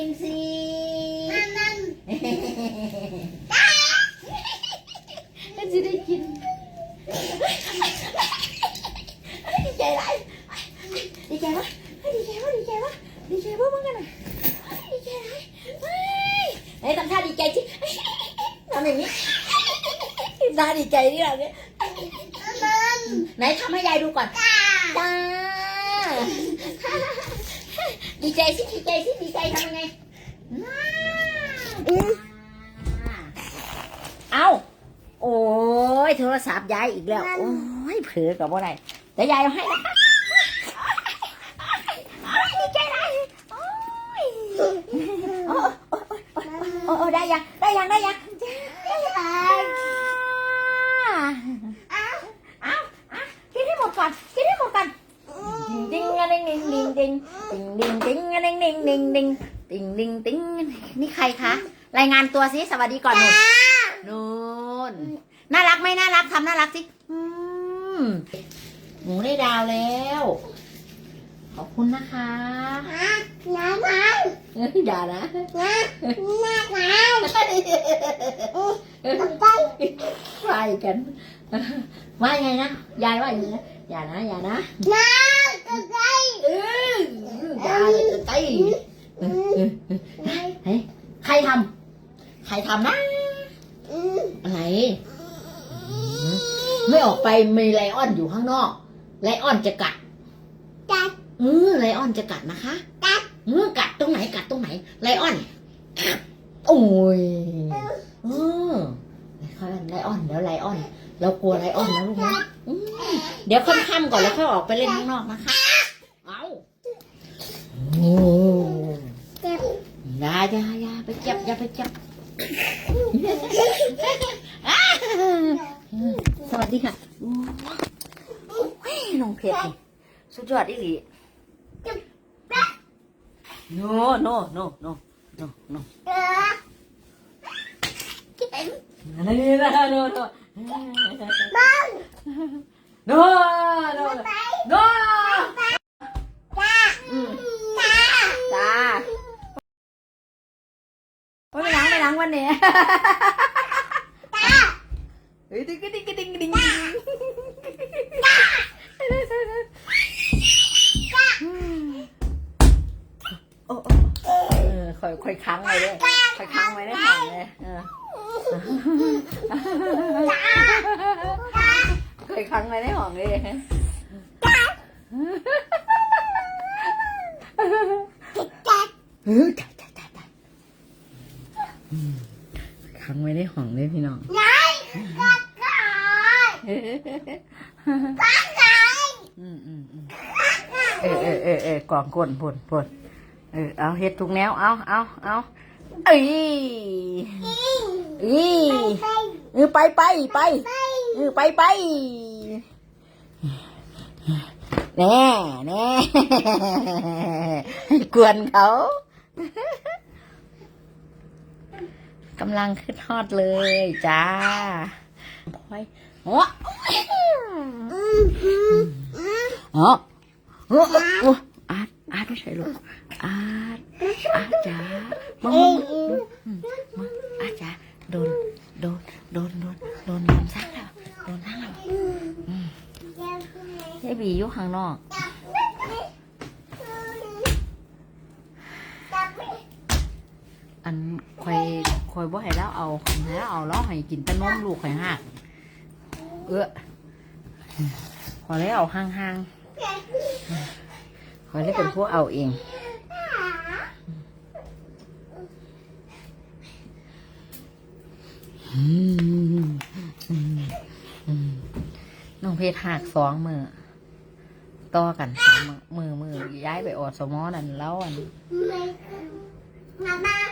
มินซีนั่นนั่นก็จะได้กินดีใจไรดีใจวะดีใจวะดีใจวะดีใจวะมึงกันน่ะดีใจไรไหนทำท่าดีใจสิทำอย่างนี้ท่าดีใจนี่แหละเนี่ยนั่นไหนทำให้ยายดูก่อนจ้าดีใจสิดีใจสิ ทำยังไงเอาโอ้ยโทรศัพท์ยายอีกแล้ว โอ้ยเผลอกับว่าไรแต่ยายเอาให้นะคะดีใจไรโอ้ยโอ้โอ้โอ้ได้ยัง ได้ยัง ได้ยังได้ยังเอาเอาเอากินให้หมดก่อนกินให้หมดก่อน ดิงอะดิงดิงดิงดิงดิงดิงดิงอะดิงดิงดิงดิงดิงดิงดิงนี่ใครคะ รายงานตัวสิสวัสดีก่อนหนูนูนน่ารักไหมน่ารักทำน่ารักสิอืมหนูได้ดาวแล้ว ขอบคุณนะคะน้ำมันเอ้ยด่านะน้ำน้ำน้ำไปใครกันว่าไงนะยายว่าอย่างนี้นะอย่านะอย่านะน้ำก็ได้เอออย่าเลยตีเออเออเออเฮ้ยใครทำ ใครทำนะ อะไรไม่ออกไปมีไลออนอยู่ข้างนอก ไลออนจะกัดจัดเออไลออนจะกัดนะคะ กัดเออกัดตรงไหนกัดตรงไหน ไลออน โอ้ยเออไลออนเดี๋ยวไลออน เรากลัวไลออนนะลูกนะอืมเดี๋ยวค่ำๆก่อนแล้วค่อยออกไปเล่นข้างนอกนะคะ เอาโอ้เจ็บอยาอยาอยาไปจับอย่าไปจับ สวัสดีค่ะโอ้ยน้องเพชรนี่สุดยอดอีหลีโนโนโนโนโนโนเออนี่นะโนโนบ้างโนโนไปโน เออคอยคอยค้างไว้ด้วยคอยค้างไว้ได้ห่างเลยเออคอยค้างไว้ได้ห่างเลยเออจ้าจ้าจ้าจ้าค้างไว้ได้ห่างเลยพี่น้องยายกัดก่กัดก่อืมอืมอืมเออเออเออเออกล่องก้นพ่นพ่น เออเอาเฮ็ดทุกแนวเอาเอาเอาเอ้ยอีเออไปไปไปเออไปไปแน่แน่กวนเขากำลังขึ้นฮอดเลยจ้าพลอยโอ้อ๋อโอ้ ไม่ใช่ลูกอาร์ตอาร์ตจ้ามามามามาอาร์ตจ้าโดนโดนโดนโดนโดนโดนซักแล้วโดนซักแล้วยายบีอยู่ข้างนอกอันคอยคอยบ่ให้แล้วเอาให้แล้วเอาแล้วให้กินแต่นมลูกข่อยหักเออขอเลยเอาห่างๆ ขอเลยเป็นผู้เอาเองน้องเพชรหักสองมือต่อกันสามมือมือมือย้ายไปออดสมอนั่นแล้วอัน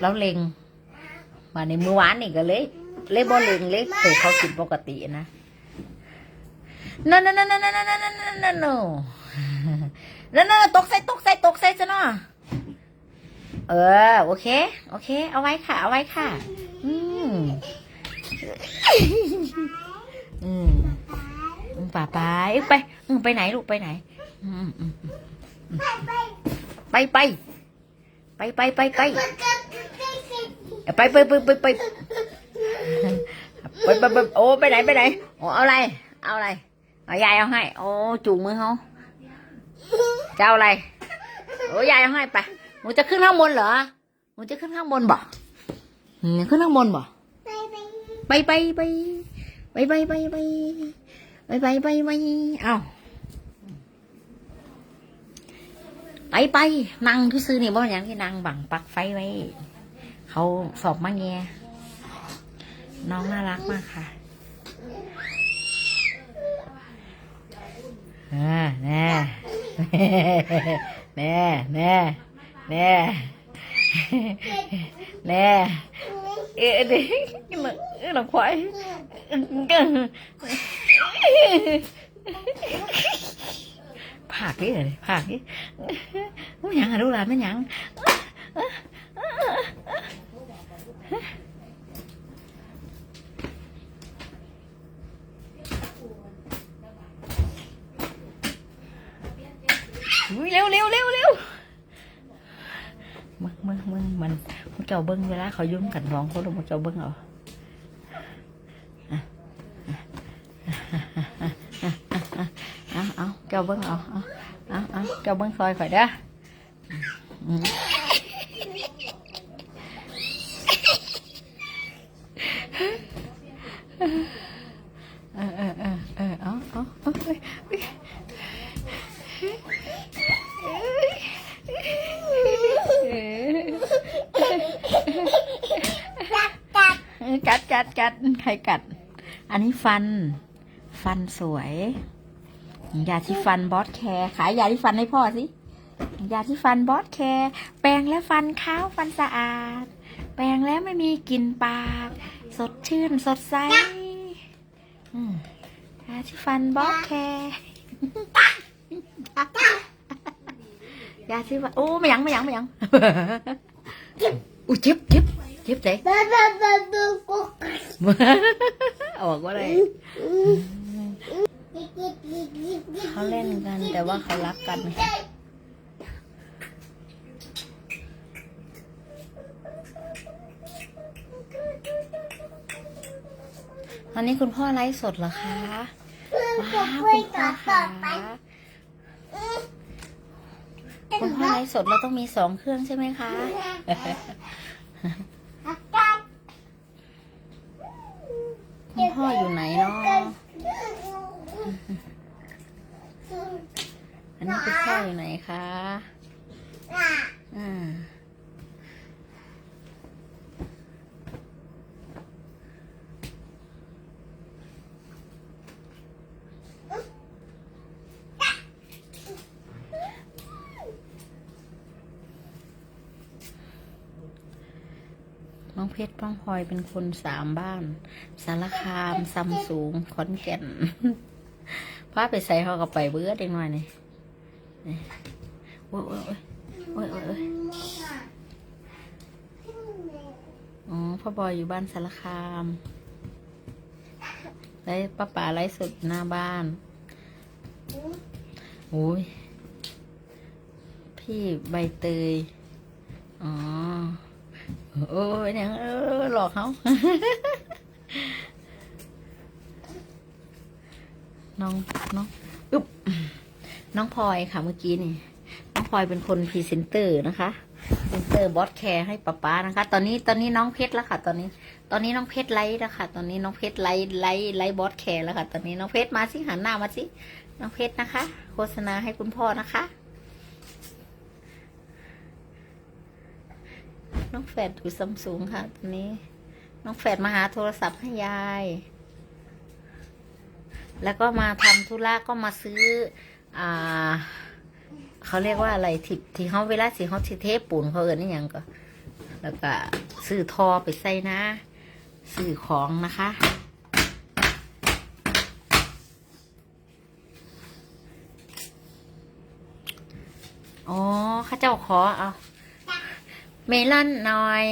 แล้วเล็ง มาในมือวานนี่ก็เลย เลยบ่เล็งเลยแต่เขากินปกตินะ no no no no no no no no no no no no no ตกใส่ตกใส่ตกใส่ซะเนาะเออ โอเค โอเค เอาไว้ค่ะ เอาไว้ค่ะ อืมอืมป่าไปไปอืไปไหนลูกไปไหนไปไปไปไปไปไปไปไปไปไปไปไปไปไปไปโอ้ไปไหนไปไหนโอ้เอาอะไร เอาอะไรเอายายเอาให้ โอ้จูงมือเขา จะเอาอะไรโอ้ยายให้ไปหนูจะขึ้นข้างบนเหรอหนูจะขึ้นข้างบนบ่ขึ้นข้างบนบ่ไปไปไปไปไปไปไปไปไปไปไปเอาไปไปนั่งที่ซื้อนี่บ่อย่างที่นั่งบังปักไฟไว้ เขาสอบมาแงน้องน่ารักมากค่ะอ่าแน่ แน่แน่แน่แน่เอ๊ะเด็กมันเอ๊ะหลังควายผากนี่เลยผากนี่ไม่ยังอะลูกหลานไม่ยัง อุ๊ย เร็วเร็วเร็วเร็วมึงมึงมึงมันมึงเจ้าเบิ้งเวลาเขายุ่งกันร้องเขาลงมึงเจ้าเบิ้งเอาเอาเอาเจ้าเบิ้งเอาเอาเอาเอาเจ้าเบิ้งซอยข่อยเด้ออืมเออเออเออเออเอาเอาเอาเอ้ยเอ้ย กัดกัดกัด ใครกัด อันนี้ฟัน ฟันสวย ยาที่ฟันบอสแคร์ขายยาที่ฟันให้พ่อสิ ยาที่ฟันบอสแคร์แปรงแล้วฟันขาวฟันสะอาด แปรงแล้วไม่มีกลิ่นปาก สดชื่นสดใสยาที่ฟันบอสแคร์ยาที่ฟันโอ้ไม่ยังไม่ยังไม่ยังอุ้ยเจ็บเจ็บเจ็บใจ ออกว่าอะไรเขาเล่นกันแต่ว่าเขารักกันตอนนี้คุณพ่อไลฟ์สดเหรอคะว้าวคุณพ่อค่ะคุณพ่อไลฟ์สดเราต้องมีสองเครื่องใช่ไหมคะ คุณพ่ออยู่ไหนเนาะอันนี้คุณพ่ออยู่ไหนคะอ่าน้ องเพชรป้องพลอยเป็นคนสามบ้าน สารคามซัมสูงขอนแก่นพาไปใส่เขาก็ไปเบื่อเด็กหน่อยนี่โอ้ยโอ้ยโอ้ยโอ้ยโอ้ยอ๋อพ่อบอยอยู่บ้านสารคามไล่ป้าป่าไล่สดหน้าบ้านโอ้ยพี่ใบเตย อ๋อ โอ้ยเนี่ยหลอกเขาน้องน้องอึ๊บน้องพลอยค่ะเมื่อกี้นี่ น้องพลอยเป็นคนพรีเซนเตอร์นะคะพรีเซนเตอร์บอสแคร์ให้ป๊าป๊านะคะ ตอนนี้ตอนนี้น้องเพชรแล้วค่ะ ตอนนี้ ตอนนี้น้องเพชรไลท์แล้วค่ะ ตอนนี้น้องเพชรไลท์ไลท์ไลท์บอสแคร์แล้วค่ะ ตอนนี้น้องเพชรมาสิหันหน้ามาสิ น้องเพชรนะคะ โฆษณาให้คุณพ่อนะคะ น้องแฝดอยู่ซัมซุงค่ะตอนนี้ น้องแฝดมาหาโทรศัพท์ให้ยาย แล้วก็มาทำธุระก็มาซื้อ อ่า เขาเรียกว่าอะไรที่ที่เขาเวลาสิเขาที่เทปปูนเขาเอินนี่ยังก็ แล้วก็ซื้อทอไปใส่นะซื้อของนะคะอ๋อข้าเจ้าขอเอา เมลอนหน่อย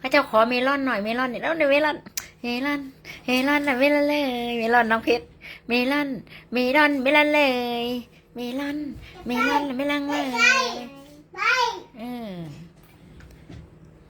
พระเจ้าขอเมลอนหน่อยเมลอนเนี่ยแล้วเมลอนเมลอนเมลอนนะเมลอนเลยเมลอนน้องเพชรเมลอนเมลอนเมลอนเลยเมลอนเมลอนเมลอนเลย